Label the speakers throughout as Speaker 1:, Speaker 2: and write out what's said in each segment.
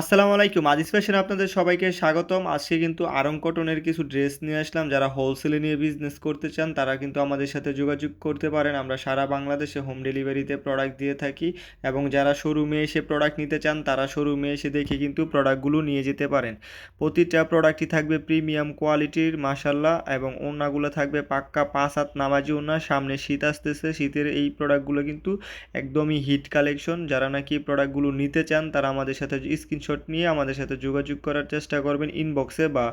Speaker 1: আসসালামু আলাইকুম। আজিজ ফ্যাশন আপনাদের সবাইকে স্বাগতম। আজকে কিন্তু আরং কটনের কিছু ড্রেস নিয়ে আসলাম। যারা হোলসেলে নিয়ে বিজনেস করতে চান, তারা কিন্তু আমাদের সাথে যোগাযোগ করতে পারেন। আমরা সারা বাংলাদেশে হোম ডেলিভারিতে প্রোডাক্ট দিয়ে থাকি এবং যারা শোরুমে এসে প্রোডাক্ট নিতে চান, তারা শোরুমে এসে দেখে কিন্তু প্রোডাক্টগুলো নিয়ে যেতে পারেন। প্রতিটা প্রোডাক্টই থাকবে প্রিমিয়াম কোয়ালিটির মাসাল্লাহ এবং ওড়নাগুলো থাকবে পাক্কা পাঁচ হাত নামাজি ওড়না। সামনে শীত আসতেছে, শীতের এই প্রোডাক্টগুলো কিন্তু একদমই হিট কালেকশন যারা নাকি প্রোডাক্টগুলো নিতে চান, তারা আমাদের সাথে স্ক্রিনশট নিয়ে আমাদের সাথে যোগাযোগ করার চেষ্টা করবেন ইনবক্সে বা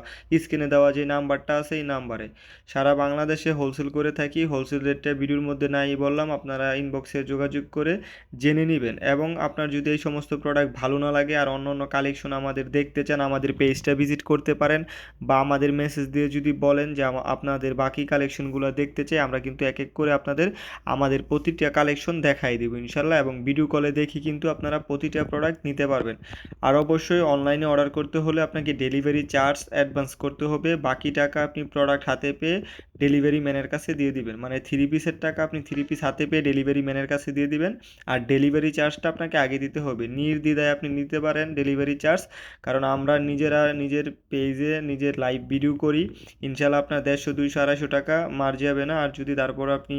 Speaker 1: স্ক্রিনে দেওয়া যে নাম্বারটা আছে এই নাম্বারে। সারা বাংলাদেশে হোলসেল করে থাকি হোলসেল রেটটা ভিডিওর মধ্যে নাই বললাম, আপনারা ইনবক্সে যোগাযোগ করে জেনে নেবেন। এবং আপনার যদি এই সমস্ত প্রোডাক্ট ভালো না লাগে আর অন্য অন্য কালেকশন আমাদের দেখতে চান, আমাদের পেজটা ভিজিট করতে পারেন বা আমাদের মেসেজ দিয়ে যদি বলেন যে আপনাদের বাকি কালেকশনগুলো দেখতে চাই, আমরা কিন্তু এক এক করে আপনাদের, আমাদের প্রতিটা কালেকশন দেখাই দেবো ইনশাল্লাহ। এবং ভিডিও কলে দেখি কিন্তু আপনারা প্রতিটা প্রোডাক্ট নিতে পারবেন। আর অবশ্যই অনলাইনে অর্ডার করতে হলে আপনাকে ডেলিভারি চার্জ অ্যাডভান্স করতে হবে। বাকি টাকা আপনি প্রোডাক্ট হাতে পেয়ে ডেলিভারি ম্যানের কাছে দিয়ে দিবেন। মানে থ্রি পিসের টাকা আপনি থ্রি পিস হাতে পেয়ে ডেলিভারি ম্যানের কাছে দিয়ে দিবেন। আর ডেলিভারি চার্জটা আপনাকে আগে দিতে হবে। নির্দ্বিধায় আপনি নিতে পারেন ডেলিভারি চার্জ কারণ আমরা নিজেরা নিজের পেজে নিজের লাইভ ভিডিও করি। ইনশাল্লাহ আপনার দেড়শো, দুইশো, আড়াইশো টাকা মার যাবে না। আর যদি তারপর আপনি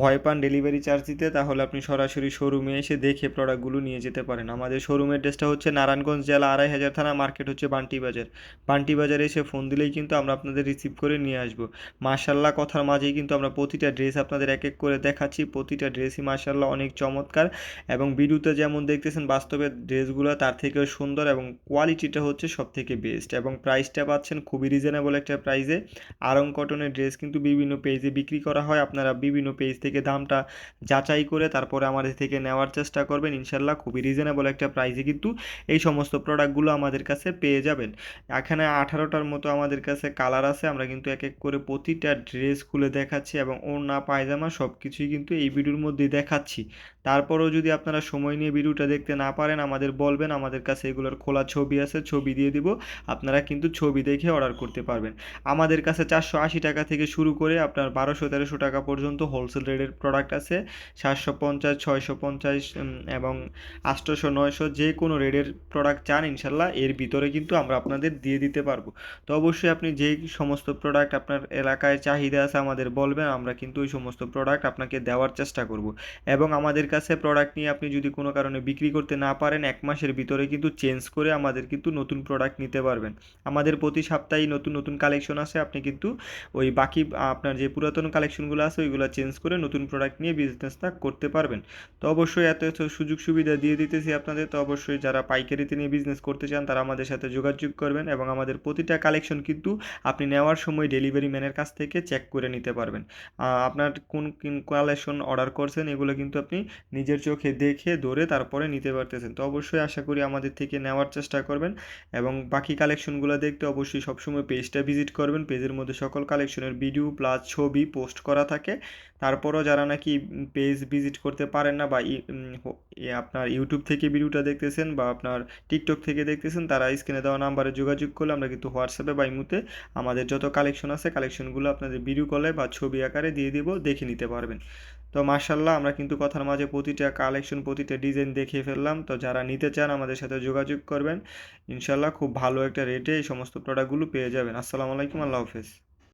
Speaker 1: ভয় পান ডেলিভারি চার্জ দিতে, তাহলে আপনি সরাসরি শোরুমে এসে দেখে প্রোডাক্টগুলো নিয়ে যেতে পারেন। আমাদের শোরুমের অ্যাড্রেসটা হচ্ছে নারায়ণগঞ্জ জেলা আড়াই হাজার থানা মার্কেট হচ্ছে বান্টি বাজার। বান্টি বাজারে এসে ফোন দিলেই কিন্তু আমরা আপনাদের রিসিভ করে নিয়ে আসব। মার্শাল্লাহ কথার মাঝেই কিন্তু আমরা প্রতিটা ড্রেস আপনাদের এক এক করে দেখাচ্ছি। প্রতিটা ড্রেসই মার্শাল্লাহ অনেক চমৎকার এবং ভিডিওতে যেমন দেখতেছেন বাস্তবে ড্রেসগুলো তার থেকেও সুন্দর এবং কোয়ালিটিটা হচ্ছে সব থেকে বেস্ট এবং প্রাইসটা পাচ্ছেন খুবই রিজনেবল একটা প্রাইসে আরং কটনের ড্রেস কিন্তু বিভিন্ন পেজে বিক্রি করা হয়। আপনারা বিভিন্ন পেজ থেকে দামটা যাচাই করে তারপরে আমাদের থেকে নেওয়ার চেষ্টা করবেন। ইনশাল্লাহ খুবই রিজনেবল একটা প্রাইসে কিন্তু এই সমস্ত প্রোডাক্টগুলো আমাদের কাছে পেয়ে যাবেন। এখানে আঠারোটার মতো আমাদের কাছে কালার আছে। আমরা কিন্তু এক এক করে প্রতিটা ড্রেস খুলে দেখাচ্ছি এবং ওড়না, পায়জামা সব কিছুই কিন্তু এই ভিডিওর মধ্যে দেখাচ্ছি। তারপরেও যদি আপনারা সময় নিয়ে ভিডিওটা দেখতে না পারেন, আমাদের বলবেন, আমাদের কাছে এগুলোর খোলা ছবি আছে, ছবি দিয়ে দিব, আপনারা কিন্তু ছবি দেখে অর্ডার করতে পারবেন। আমাদের কাছে চারশো আশি টাকা থেকে শুরু করে আপনার বারোশো তেরোশো টাকা পর্যন্ত হোলসেল রেটের প্রোডাক্ট আছে। সাতশো পঞ্চাশ, ছয়শো পঞ্চাশ এবং আটশোশো নয়শো যে কোনো রেটের প্রোডাক্ট চান ইনশাল্লাহ, এর ভিতরে কিন্তু আমরা আপনাদের দিয়ে দিতে পারব। তো অবশ্যই আপনি যেই সমস্ত প্রোডাক্ট আপনার এলাকায় চাহিদা আছে, আমাদের বলবেন, আমরা কিন্তু ওই সমস্ত প্রোডাক্ট আপনাকে দেওয়ার চেষ্টা করব। এবং আমাদের কাছে প্রোডাক্ট নিয়ে আপনি যদি কোনো কারণে বিক্রি করতে না পারেন, এক মাসের ভিতরে কিন্তু চেঞ্জ করে আমাদের কিন্তু নতুন প্রোডাক্ট নিতে পারবেন। আমাদের প্রতি সপ্তাহেই নতুন নতুন কালেকশন আছে, আপনি কিন্তু ওই বাকি, আপনার যে পুরাতন কালেকশনগুলো আছে, ওইগুলো চেঞ্জ করে নতুন প্রোডাক্ট নিয়ে বিজনেসটা করতে পারবেন। তো অবশ্যই এত এত সুযোগ সুবিধা দিয়ে দিতেছি আপনাদের। তো অবশ্যই যারা পাইকারিতে নিয়ে বিজনেস করতে চান, তারা আমাদের সাথে যোগাযোগ করবেন এবং আমাদের প্রতিটা কালেকশন কিন্তু আপনি নেওয়ার সময় ডেলিভারি ম্যানের কাছ থেকে চেক করে নিতে পারবেন। আপনার কোন কালেকশন অর্ডার করছেন, এগুলো কিন্তু আপনি নিজের চোখে দেখে ধরে তারপরে নিতে পারতেছেন। তো অবশ্যই আশা করি আমাদের থেকে নেওয়ার চেষ্টা করবেন এবং বাকি কালেকশনগুলো দেখতে অবশ্যই সবসময় পেজটা ভিজিট করবেন। পেজের মধ্যে সকল কালেকশনের ভিডিও প্লাস ছবি পোস্ট করা থাকে। তারপরও যারা নাকি পেজ ভিজিট করতে পারেন না বা আপনার ইউটিউব থেকে ভিডিওটা দেখতেছেন বা আপনার টিকটক থেকে দেখতেছেন, তারা স্ক্রিনে দেওয়া নাম্বারে যোগাযোগ করলে আমরা কিন্তু হোয়াটসঅ্যাপে বা ইমুতে আমাদের যত কালেকশন আছে কালেকশনগুলো আপনাদের ভিডিও কলে বা ছবি আকারে দিয়ে দিব, দেখে নিতে পারবেন। তো মার্শাল্লাহ আমরা কিন্তু কথার মাঝে প্রতিটা কালেকশন প্রতিটা ডিজাইন দেখিয়ে ফেললাম। তো যারা নিতে চান, আমাদের সাথে যোগাযোগ করবেন। ইনশাল্লাহ খুব ভালো একটা রেটে এই সমস্ত প্রোডাক্টগুলো পেয়ে যাবেন। আসসালামু আলাইকুম, আল্লাহ হাফেজ।